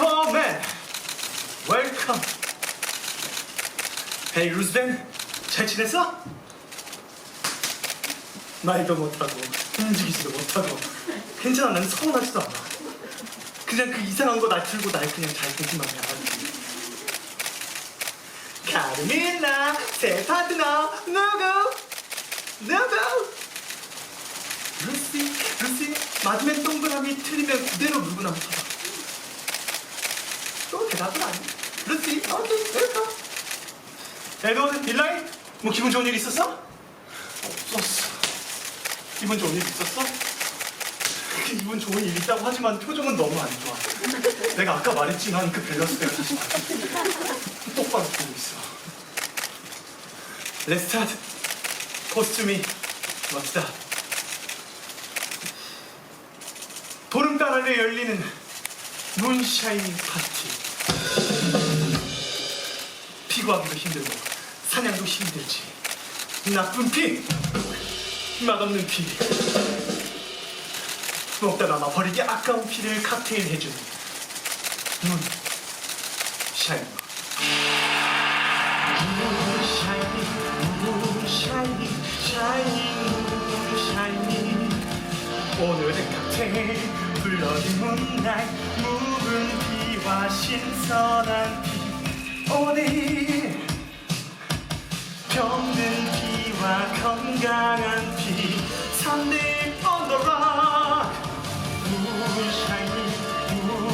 웰컴해. 웰컴. 헤이 루스덴 잘 지냈어? 말도 못하고 움직이지도 못하고. 괜찮아 난 서운하지도 않아. 그냥 그 이상한 거 낮추고 날 그냥 잘 보기만 가르밀라 새 파트너 누구? 누구? 루시 루시 마지막 동그라미 틀리면 그대로 누구나 붙여봐. 안 해. 루시 오케이 웰컴 에드워드 빌라이 뭐 기분 좋은 일 있었어? 없었어. 기분 좋은 일 있었어? 그 기분 좋은 일 있다고 하지만 표정은 너무 안 좋아. 내가 아까 말했지만 그 밸런스 내가 다시 말할게 똑바로 보고 있어. 레스타트 코스튬이 멋지다. 보름달 아래 열리는 문샤이닝 파티 피구하기도 힘들고 사냥도 힘들지. 나쁜 피 맛없는 피. 먹다 남아 버리기 아까운 피를 칵테일 해주는 샤이닝 샤이닝 문 샤이닝 오늘의 칵테일 블러디 문날 묵은 피 와 신선한 피 오늘 병든 피와 건강한 피 3대 언더락 문샤이닝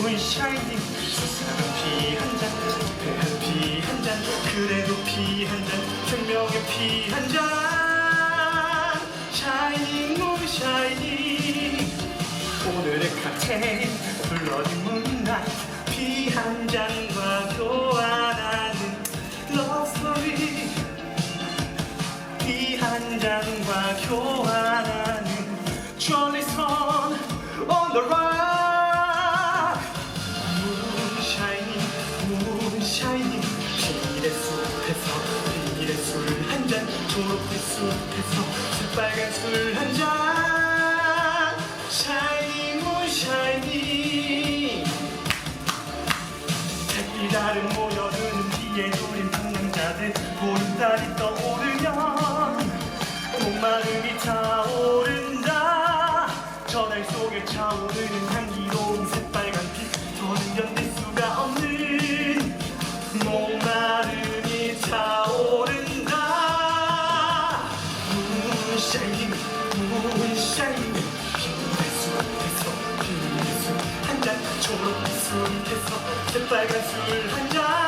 문샤이닝. 수상한 피 한 잔 배한 피 한 잔. 그래도 피 한 잔 생명의 피 한잔. 샤이닝 문샤이닝. 오늘의 칵테일 블러디 러브스토리 피한 잔과 교환하는 졸리선 on the rock 문샤이닝 문샤이닝 비닐의 숲에서 비닐의 술 한 잔 초록빛 숲에서 새빨간 술 한잔. 샤이닝 문샤이닝 색이다른 모여드는 뒤에 노린 풍랑자들 보름달이 떠오르면 목마름이 타오른다. 저달 속에 차오르는 향기로운 새빨간 피 더는 견딜 수가 없는 목마름이 문샤이닝 문샤이닝 비밀의 숲에서 비밀의 숲한잔 초록빛 숲에서 새빨간 술 한